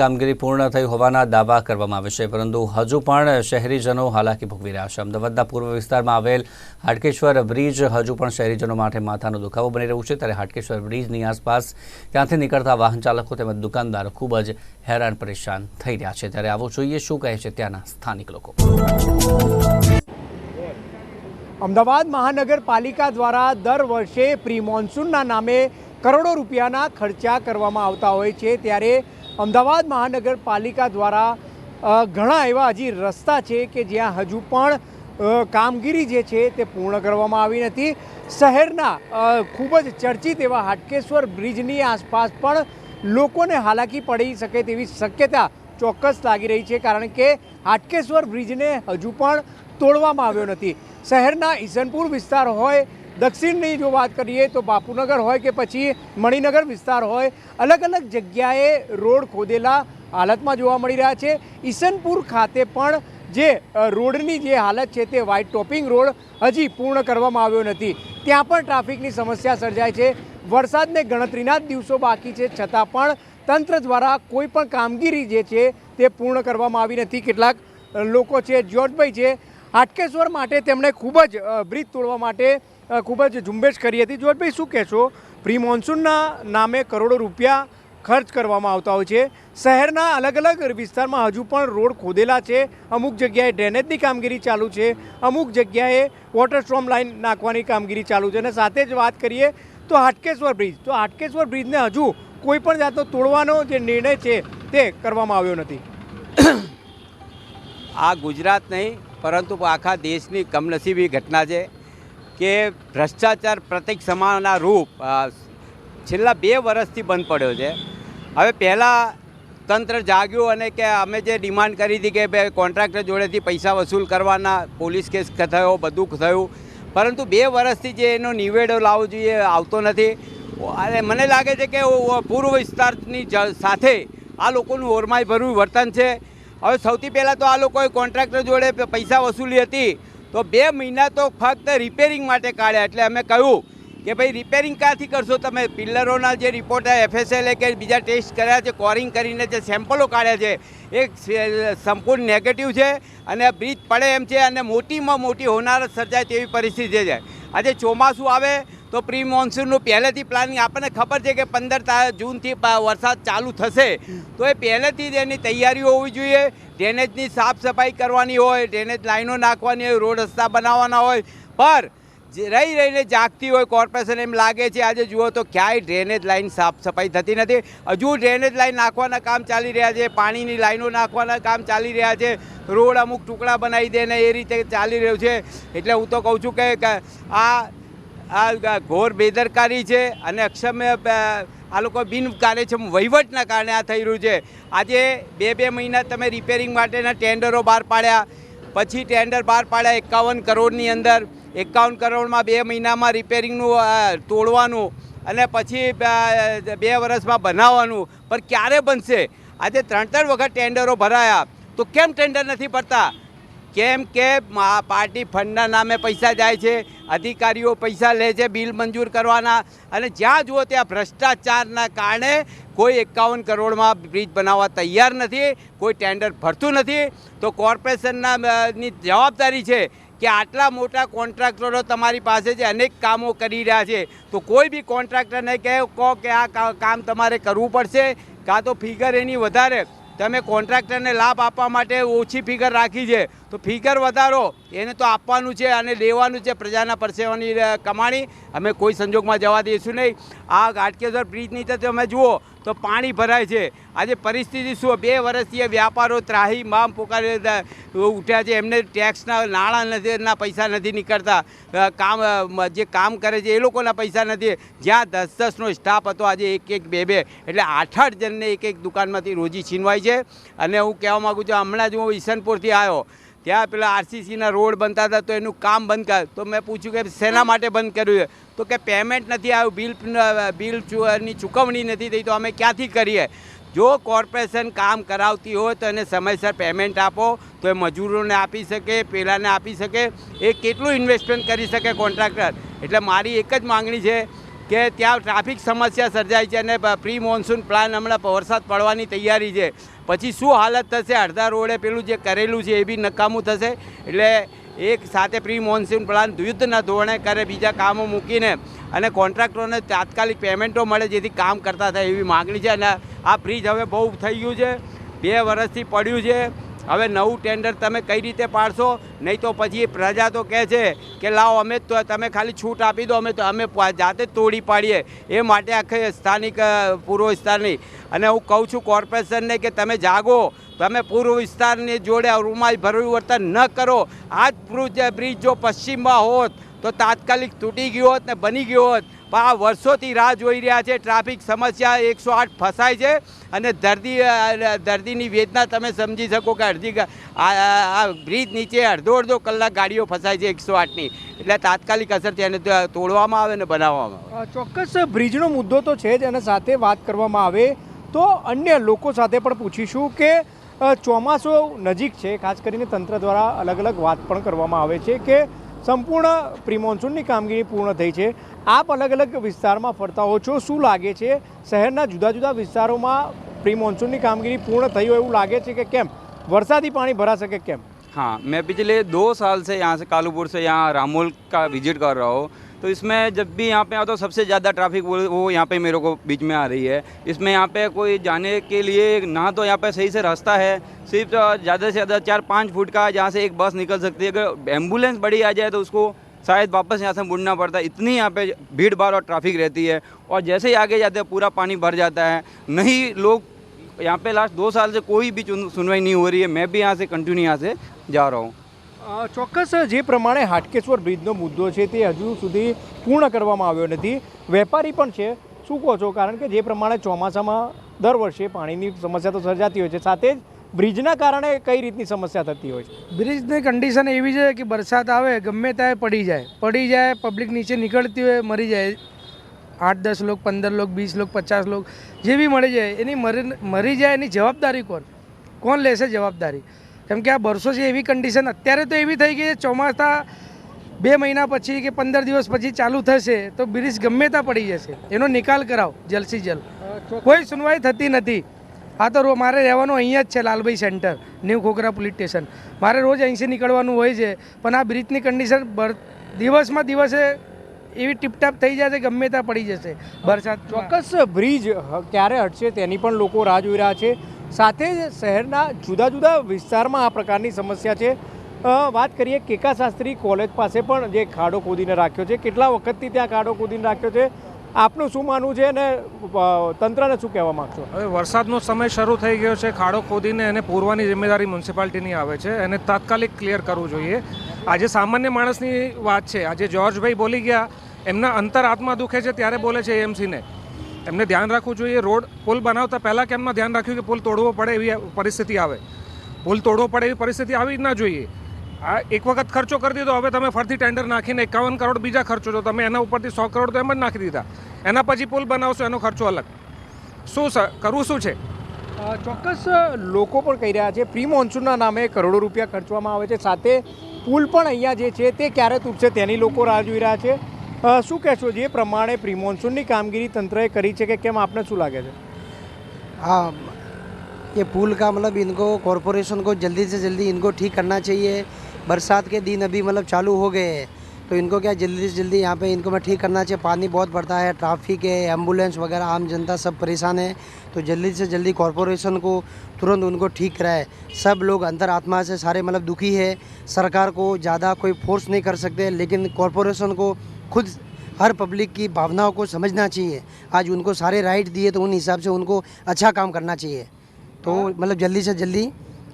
કામગીરી પૂર્ણ થઈ હોવાના દાવા કરવામાં આવે છે, પરંતુ હજુ પણ શહેરીજનો હાલાકી ભોગવી રહ્યા છે. અમદાવાદના પૂર્વ વિસ્તારમાં આવેલ હાટકેશ્વર બ્રિજ હજુ પણ શહેરીજનો માટે માથાનો દુખાવો બની રહ્યું છે. ત્યારે હાટકેશ્વર બ્રિજની આસપાસ ત્યાંથી નીકળતા વાહન ચાલકો તેમજ દુકાનદારો ખૂબ જ હેરાન પરેશાન થઈ રહ્યા છે. ત્યારે આવો જોઈએ શું કહે છે ત્યાંના સ્થાનિક લોકો. અમદાવાદ મહાનગરપાલિકા દ્વારા દર વર્ષે પ્રી મોન્સૂનના નામે કરોડો રૂપિયાના ખર્ચા કરવામાં આવતા હોય છે. ત્યારે અમદાવાદ મહાનગરપાલિકા દ્વારા ઘણા એવા હજી રસ્તા છે કે જ્યાં હજુ પણ કામગીરી જે છે તે પૂર્ણ કરવામાં આવી નથી. શહેરના ખૂબ જ ચર્ચિત એવા હાટકેશ્વર બ્રિજની આસપાસ પણ લોકોને હાલાકી પડી શકે તેવી શક્યતા ચોક્કસ લાગી રહી છે, કારણ કે હાટકેશ્વર બ્રિજને હજુ પણ તોડવામાં આવ્યો નથી. શહેરના ઈસનપુર વિસ્તાર હોય દક્ષિણની જો વાત કરીએ તો બાપુનગર હોય કે પછી મણિનગર વિસ્તાર હોય અલગ અલગ જગ્યાએ રોડ ખોદેલા હાલતમાં જોવા મળી રહ્યા છે. ઈસનપુર ખાતે પણ જે રોડની જે હાલત છે તે વ્હાઇટ ટોપિંગ રોડ હજી પૂર્ણ કરવામાં આવ્યો નથી. ત્યાં પણ ટ્રાફિકની સમસ્યા સર્જાય છે. વરસાદને ગણતરીના જ દિવસો બાકી છે. છતાં પણ તંત્ર દ્વારા કોઈ પણ કામગીરી જે છે તે પૂર્ણ કરવામાં આવી નથી. કેટલાક લોકો છે જ્યોર્જભાઈ છે, હાટકેશ્વર માટે તેમણે ખૂબ જ બ્રિજ તોડવા માટે ખૂબ જ ઝુંબેશ કરી હતી. જ્યોર્જભાઈ શું કહેશો? પ્રી મોન્સૂનના નામે કરોડો રૂપિયા ખર્ચ કરવામાં આવતા હોય છે. શહેરના અલગ અલગ વિસ્તારમાં હજુ પણ રોડ ખોદેલા છે. અમુક જગ્યાએ ડ્રેનેજની કામગીરી ચાલુ છે. અમુક જગ્યાએ વોટર સ્ટ્રોમ લાઇન નાખવાની કામગીરી ચાલુ છે. અને સાથે જ વાત કરીએ તો હાટકેશ્વર બ્રિજ. તો હાટકેશ્વર બ્રિજને હજુ કોઈ પણ જાતનો તોડવાનો જે નિર્ણય છે તે કરવામાં આવ્યો નથી. આ ગુજરાત નહીં, પરંતુ આખા દેશની કમનસીબી ઘટના છે. કે ભ્રષ્ટાચાર પ્રતિક સમાના રૂપ છેલ્લા બે વર્ષથી બંધ પડ્યો છે. હવે પહેલાં તંત્ર જાગ્યું અને કે અમે જે ડિમાન્ડ કરી હતી કે ભાઈ કોન્ટ્રાક્ટર જોડેથી પૈસા વસૂલ કરવાના, પોલીસ કેસ થયો, બધું થયું. પરંતુ બે વર્ષથી જે એનો નિવેડો લાવવો જોઈએ આવતો નથી. અને મને લાગે છે કે પૂર્વ વિસ્તારની સાથે આ લોકોનું ઓરમાય ભરવું વર્તન છે. હવે સૌથી પહેલાં તો આ લોકોએ કોન્ટ્રાક્ટર જોડે પૈસા વસૂલી હતી. તો બે મહિના તો ફક્ત રિપેરિંગ માટે કાઢ્યા. એટલે અમે કહ્યું કે ભાઈ રિપેરિંગ ક્યાંથી કરશો? તમે પિલ્લરોના જે રિપોર્ટ એફએસએલે કે બીજા ટેસ્ટ કર્યા છે કોરિંગ કરીને જે સેમ્પલો કાઢ્યા છે, એ સંપૂર્ણ નેગેટિવ છે અને બ્રિજ પડે એમ છે અને મોટીમાં મોટી હોનારત સર્જાય તેવી પરિસ્થિતિ છે. આજે ચોમાસું આવે તો પ્રી મોન્સૂનનું પહેલેથી પ્લાનિંગ આપણને ખબર છે કે પંદર જૂનથી વરસાદ ચાલુ થશે. તો એ પહેલેથી જ એની તૈયારીઓ હોવી જોઈએ. ડ્રેનેજની સાફ સફાઈ કરવાની હોય ડ્રેનેજ લાઈનો નાખવાની હોય, રોડ રસ્તા બનાવવાના હોય. પર રહી રહીને જાગતી હોય કોર્પોરેશન એમ લાગે છે, આજે જુઓ તો ક્યાંય ડ્રેનેજ લાઈન સાફ સફાઈ થતી નથી. હજુ ડ્રેનેજ લાઈન નાખવાના કામ ચાલી રહ્યા છે, પાણીની લાઈનો નાખવાના કામ ચાલી રહ્યા છે. રોડ અમુક ટુકડા બનાવી દે એ રીતે ચાલી રહ્યું છે. એટલે હું તો કહું છું કે આ આ ઘોર બેદરકારી છે અને અક્ષમ્ય આ લોકો બિનકાર્યક્ષમ વહીવટના કારણે આ થઈ રહ્યું છે. આજે બે બે મહિના તમે રિપેરિંગ માટેના ટેન્ડરો બહાર પાડ્યા. પછી ટેન્ડર બહાર પાડ્યા એકાવન કરોડની અંદર. એકાવન કરોડમાં બે મહિનામાં રિપેરિંગનું તોડવાનું અને પછી બે વર્ષમાં બનાવવાનું. પણ ક્યારે બનશે? આજે ત્રણ ત્રણ વખત ટેન્ડરો ભરાયા. તો કેમ ટેન્ડર નથી ભરતા? કેમ કે પાર્ટી ફંડના નામે પૈસા જાય છે, અધિકારીઓ પૈસા લે છે બિલ મંજૂર કરવાના, અને જ્યાં જુઓ ત્યાં ભ્રષ્ટાચારના કારણે કોઈ એકાવન કરોડમાં બ્રિજ બનાવવા તૈયાર નથી, કોઈ ટેન્ડર ભરતું નથી. તો કોર્પોરેશનના ની જવાબદારી છે કે આટલા મોટા કોન્ટ્રાક્ટરો તમારી પાસે જે અનેક કામો કરી રહ્યા છે, તો કોઈ બી કોન્ટ્રાક્ટરને કહે કે આ કામ તમારે કરવું પડશે, કાં તો ફિગર એની વધારે. તમે કોન્ટ્રાક્ટરને લાભ આપવા માટે ઓછી ફિગર રાખી છે. તો ફિગર વધારો. એને તો આપવાનું છે અને લેવાનું છે પ્રજાના પરસેવાની કમાણી. અમે કોઈ સંજોગમાં જવા દઈશું નહીં. આ ગાટકેશ્વર બ્રિજની તો તમે જુઓ, તો પાણી ભરાય છે. આજે પરિસ્થિતિ શું? બે વર્ષથી વ્યાપારો ત્રાહી, મામ પોકારે ઉઠ્યા છે. એમને ટેક્સના નાણાં નથી ના પૈસા નથી નીકળતા. કામ જે કામ કરે છે, એ લોકોના પૈસા નથી. જ્યાં દસ દસનો સ્ટાફ હતો, આજે એક એક બે બે એટલે આઠ આઠ જણને એક એક દુકાનમાંથી રોજી છીનવાય છે. અને હું કહેવા માગું છું, હમણાં જ હું ઈસનપુરથી આવ્યો. ત્યાં પેલા આરસીસીના રોડ બનતા હતા તો એનું કામ બંધ કર તો મેં પૂછ્યું કે શેના માટે બંધ કર્યું છે? તો કે પેમેન્ટ નથી આવ્યું બિલ બિલ ચુ- ની ચૂકવણી નથી થઈ તો અમે ક્યાંથી કરીએ? જો કોર્પોરેશન કામ કરાવતી હોય તો એને સમયસર પેમેન્ટ આપો, તો એ મજૂરોને આપી શકે, પેલાને આપી શકે. એ કેટલું ઇન્વેસ્ટમેન્ટ કરી શકે કોન્ટ્રાક્ટર એટલે મારી એક જ માંગણી છે કે ત્યાં ટ્રાફિક સમસ્યા સર્જાય છે અને પ્રી મોન્સૂન પ્લાન હમણાં વરસાદ પડવાની તૈયારી છે. પછી શું હાલત થશે? અડધા રોડે પેલું જે કરેલું છે એ બી નકામું થશે? એટલે એક સાથે પ્રી મોન્સૂન પ્લાન યુદ્ધના ધોરણે કરે, બીજા કામો મૂકીને અને કોન્ટ્રાક્ટરોને તાત્કાલિક પેમેન્ટો મળે જેથી કામ કરતા થાય એવી માગણી છે. અને આ બ્રિજ હવે બહુ થઈ ગયું છે. બે વર્ષથી પડ્યું છે. હવે નવું ટેન્ડર તમે કઈ રીતે પાડશો? નહીં તો પછી પ્રજા તો કહે છે કે, લાવો, અમે તો તમે ખાલી છૂટ આપી દો, અમે તો, અમે જાતે તોડી પાડીએ. એ માટે આખે સ્થાનિક પૂર્વ વિસ્તારની, અને હું કહું છું કોર્પોરેશનને કે તમે જાગો, તમે પૂર્વ વિસ્તારની જોડે રૂમાલ પરિવર્તન ન કરો. આ જ બ્રિજ જો પશ્ચિમમાં હોત, તો તાત્કાલિક તૂટી ગયો હોત ને બની ગયો હોત. આ વર્ષોથી રાહ જોઈ રહ્યા છે. ટ્રાફિક સમસ્યા એકસો આઠ ફસાય છે અને દર્દી દર્દીની વેદના તમે સમજી શકો કે અડધી આ બ્રિજ નીચે અડધો અડધો કલાક ગાડીઓ ફસાય છે એકસો આઠની. એટલે તાત્કાલિક અસર છે એને તોડવામાં આવે ને બનાવવામાં આવે. ચોક્કસ બ્રિજનો મુદ્દો તો છે જ અને સાથે વાત કરવામાં આવે તો અન્ય લોકો સાથે પણ પૂછીશું કે ચોમાસું નજીક છે. ખાસ કરીને તંત્ર દ્વારા અલગ અલગ વાત પણ કરવામાં આવે છે કે સંપૂર્ણ પ્રિમોન્સૂનની કામગીરી પૂર્ણ થઈ છે. આપ અલગ અલગ વિસ્તારમાં ફરતા હો છો શું લાગે છે શહેરના જુદા જુદા વિસ્તારોમાં પ્રી મોન્સૂનની કામગીરી પૂર્ણ થઈ હોય એવું લાગે છે કે કેમ વરસાદી પાણી ભરાશે કે કેમ हाँ मैं पिछले दो साल से यहाँ से कालूपुर से यहाँ रामोल का विजिट कर रहा हूँ तो इसमें जब भी यहाँ पे आता हूँ सबसे ज़्यादा ट्रैफिक वो वो यहाँ पे मेरे को बीच में आ रही है इसमें यहाँ पे कोई जाने के लिए ना तो यहाँ पे सही से रास्ता है सिर्फ ज़्यादा से ज़्यादा चार पाँच फुट का जहाँ से एक बस निकल सकती है अगर एम्बुलेंस बड़ी आ जाए तो उसको शायद वापस यहाँ से मुड़ना पड़ता है इतनी यहाँ पे भीड़ भाड़ और ट्रैफिक रहती है और जैसे ही आगे जाते हैं पूरा पानी भर जाता है नहीं लोग यहाँ पे लास्ट दो साल से कोई भी चुन- सुनवाई नहीं हो रही है मैं भी यहाँ से कंटिन्यू यहाँ से जा रहा हूँ અ, ચોક્કસ જે પ્રમાણે હાટકેશ્વર બ્રિજનો મુદ્દો છે તે હજુ સુધી પૂર્ણ કરવામાં આવ્યો નથી વેપારી પણ છે શું કહો છો કારણ કે જે પ્રમાણે ચોમાસામાં દર વર્ષે પાણીની સમસ્યા તો સર્જાતી હોય છે સાથે જ બ્રિજના કારણે કઈ રીતની સમસ્યા થતી હોય છે? બ્રિજની કન્ડિશન એવી છે કે વરસાદ આવે ગમે ત્યાં પડી જાય. પડી જાય પબ્લિક નીચે નીકળતી હોય મરી જાય. આઠ દસ લોક પંદર લોક વીસ લોક પચાસ લોક જે બી મળી જાય એની મરી મરી જાય એની જવાબદારી કોણ? કોણ લેશે જવાબદારી? કેમ કે આ વર્ષો છે એવી કન્ડિશન અત્યારે તો એવી થઈ ગઈ છે ચોમાસા બે મહિના પછી કે પંદર દિવસ પછી ચાલુ થશે તો બ્રિજ ગમે ત્યાં પડી જશે. એનો નિકાલ કરાવો જલસી જલ્દ કોઈ સુનવાઈ થતી નથી. હા, તો મારે રહેવાનું અહીંયા જ છે Lalbhai centre, new Khokhra police station. મારે રોજ અહીંથી નીકળવાનું હોય છે, પણ આ બ્રિજની કન્ડિશન દિવસમાં દિવસે એવી ટીપટાપ થઈ જશે ગમે ત્યાં પડી જશે. વરસાદ ચોક્કસ બ્રિજ ક્યારે હટશે તેની પણ લોકો રાહ જોઈ રહ્યા છે. સાથે જ શહેરના જુદા જુદા વિસ્તારમાં આ પ્રકારની સમસ્યા છે. વાત કરીએ કેકા શાસ્ત્રી કોલેજ પાસે પણ જે ખાડો કૂદીને રાખ્યો છે. કેટલા વખતથી ત્યાં ખાડો કૂદીને રાખ્યો છે? આપનું શું માનવું છે અને તંત્રને શું કહેવા માગશો? હવે વરસાદનો સમય શરૂ થઈ ગયો છે, ખાડો ખોદીને એને પૂરવાની જિમ્મેદારી મ્યુનિસિપાલિટીની આવે છે એને તાત્કાલિક ક્લિયર કરવું જોઈએ. આજે સામાન્ય માણસની વાત છે. આજે જ્યોર્જભાઈ બોલી ગયા, એમના અંતર આત્મા દુખે છે ત્યારે બોલે છે એએમસીને. એમને ધ્યાન રાખવું જોઈએ, રોડ પુલ બનાવતા પહેલાં કેમમાં ધ્યાન રાખ્યું કે પુલ તોડવો પડે એવી પરિસ્થિતિ આવે? પુલ તોડવો પડે એવી પરિસ્થિતિ આવી જ ના જોઈએ. આ એક વખત ખર્ચો કરી દીધો હવે તમે ફરતી ટેન્ડર નાખીને એકાવન કરોડ બીજા ખર્ચો છો તમે એના ઉપરથી સો કરોડ તો એમ જ નાખી દીધા એના પછી પુલ બનાવશો એનો ખર્ચો અલગ શું સ- કરવું શું છે અ, ચોક્કસ લોકો પણ કહી રહ્યા છે પ્રી મોન્સૂનના નામે કરોડો રૂપિયા ખર્ચવામાં આવે છે સાથે પુલ પણ અહીંયા જે છે તે ક્યારે તૂટશે તેની લોકો રાહ જોઈ રહ્યા છે અ, શું કહેશો જે પ્રમાણે પ્રી મોન્સૂનની કામગીરી તંત્રએ કરી છે કે કેમ આપને શું લાગે છે हाँ ये पुल का मतलब इनको कॉरपोरेशन को जल्दी से जल्दी इनको ठीक करना चाहिए बरसात के दिन अभी मतलब चालू हो गए हैं। तो इनको क्या जल्दी से जल्दी यहाँ पे इनको मैं ठीक करना चाहिए। पानी बहुत बढ़ता है ट्रैफ़िक है एंबुलेंस वगैरह आम जनता सब परेशान है। तो जल्दी से जल्दी कॉरपोरेशन को तुरंत उनको ठीक कराए। सब लोग अंतर आत्मा से सारे मतलब दुखी है। सरकार को ज़्यादा कोई फोर्स नहीं कर सकते लेकिन कॉरपोरेशन को खुद हर पब्लिक की भावनाओं को समझना चाहिए। आज उनको सारे राइट दिए तो उन हिसाब से उनको अच्छा काम करना चाहिए। तो मतलब जल्दी से जल्दी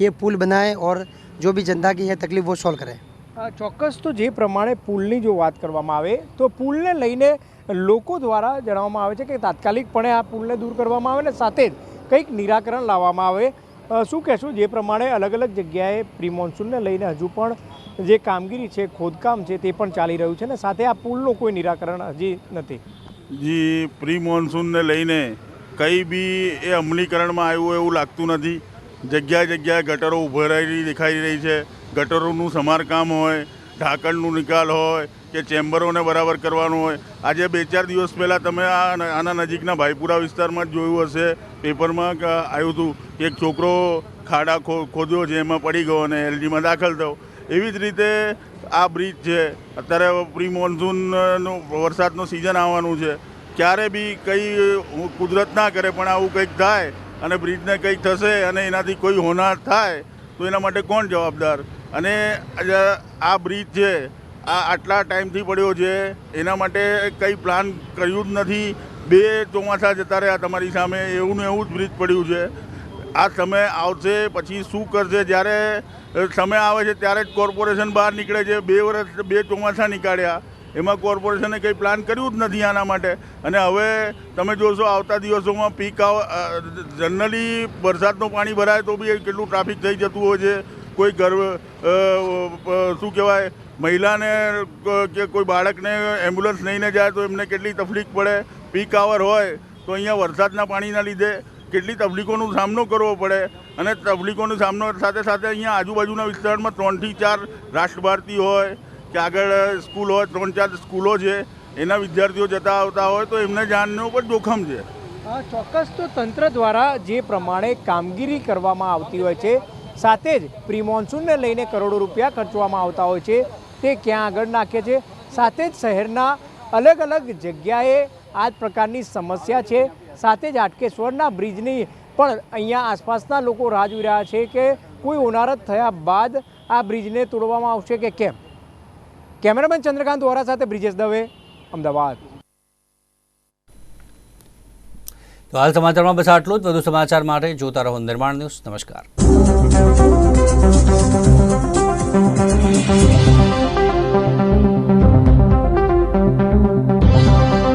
ये पुल बनाए और जो भी जनता की है तकलीफ वो सॉल्व करें અ, ચોક્કસ તો જે પ્રમાણે પુલની જો વાત કરવામાં આવે તો પુલને લઈને લોકો દ્વારા જણાવવામાં આવે છે કે તાત્કાલિકપણે આ પુલને દૂર કરવામાં આવે ને સાથે જ કંઈક નિરાકરણ લાવવામાં આવે અ, શું કહેશું જે પ્રમાણે અલગ અલગ જગ્યાએ પ્રી મોન્સૂનને લઈને હજુ પણ જે કામગીરી છે ખોદકામ છે તે પણ ચાલી રહ્યું છે ને સાથે આ પુલનું કોઈ નિરાકરણ હજી નથી જી પ્રી મોન્સૂનને લઈને કંઈ બી એ અમલીકરણમાં આવ્યું એવું લાગતું નથી જગ્યાએ જગ્યાએ ગટરો ઉભરાયેલી દેખાઈ રહી છે. ગટરોનું સમારકામ હોય, ઢાંકણનું નિકાલ હોય, કે ચેમ્બરોને બરાબર કરવાનું હોય. આજે બે ચાર દિવસ પહેલાં તમે આ આના નજીકના ભાઈપુરા વિસ્તારમાં જ જોયું હશે, પેપરમાં આવ્યું હતું એક છોકરો ખાડા ખોદ્યો છે એમાં પડી ગયો અને એલજીમાં દાખલ થયો. એવી જ રીતે આ બ્રિજ છે. અત્યારે પ્રી મોન્સૂનનો વરસાદનું સિઝન આવવાનું છે. ક્યારે બી કંઈ કુદરત ના કરે, પણ આવું કંઈક થાય અને બ્રિજને કંઈક થશે અને એનાથી કોઈ હોનાર થાય, તો એના માટે કોણ જવાબદાર? અને આ બ્રિજ છે આ આટલા ટાઈમથી પડ્યો છે, એના માટે કંઈ પ્લાન કર્યું જ નથી. બે ચોમાસા જતા રહ્યા તમારી સામે, એવું ને એવું જ બ્રિજ પડ્યું છે. આ સમય આવશે, પછી શું કરશે? જ્યારે સમય આવે છે, ત્યારે જ કોર્પોરેશન બહાર નીકળે છે. બે વર્ષ બે ચોમાસા નીકાળ્યા. એમાં કોર્પોરેશને કંઈ પ્લાન કર્યું જ નથી આના માટે. અને હવે તમે જોશો આવતા દિવસોમાં પીક આવ જનરલી વરસાદનું પાણી ભરાય તો બી કેટલું ટ્રાફિક થઈ જતું હોય છે. કોઈ ઘર શું કહેવાય, મહિલાને કે કોઈ બાળકને એમ્બ્યુલન્સ લઈને જાય તો એમને કેટલી તકલીફ પડે. પીક આવર હોય તો અહીંયા વરસાદના પાણીના લીધે કેટલી તકલીફોનો સામનો કરવો પડે. અને તકલીફોનો સામનો સાથે સાથે અહીંયા આજુબાજુના વિસ્તારમાં ત્રણથી ચાર રાષ્ટ્રભારતી હોય કે આગળ સ્કૂલ ત્રણ ચાર સ્કૂલો છે, એના વિદ્યાર્થીઓ જતા આવતા હોય, તો એમને જાનનું પણ જોખમ છે. ચોક્કસ તો તંત્ર દ્વારા જે પ્રમાણે કામગીરી કરવામાં આવતી હોય છે, સાથે જ પ્રી મોન્સૂનને લઈને કરોડો રૂપિયા ખર્ચવામાં આવતા હોય છે, તે ક્યાં આગળ નાખે છે? સાથે જ શહેરના અલગ અલગ જગ્યાએ આ જ પ્રકારની સમસ્યા છે, સાથે જ આટકેશ્વરના બ્રિજની પણ અહીંયા આસપાસના લોકો રાહ જોઈ રહ્યા છે કે કોઈ ઉનારત થયા બાદ આ બ્રિજને તોડવામાં આવશે કે કેમ? કેમેરામેન ચંદ્રકાંત વોરા સાથે બ્રિજેશ દવે, અમદાવાદ. તો હાલ સમાચારમાં બસ આટલું જ. વધુ સમાચાર માટે જોતા રહો નિર્માણ ન્યૂઝ. નમસ્કાર.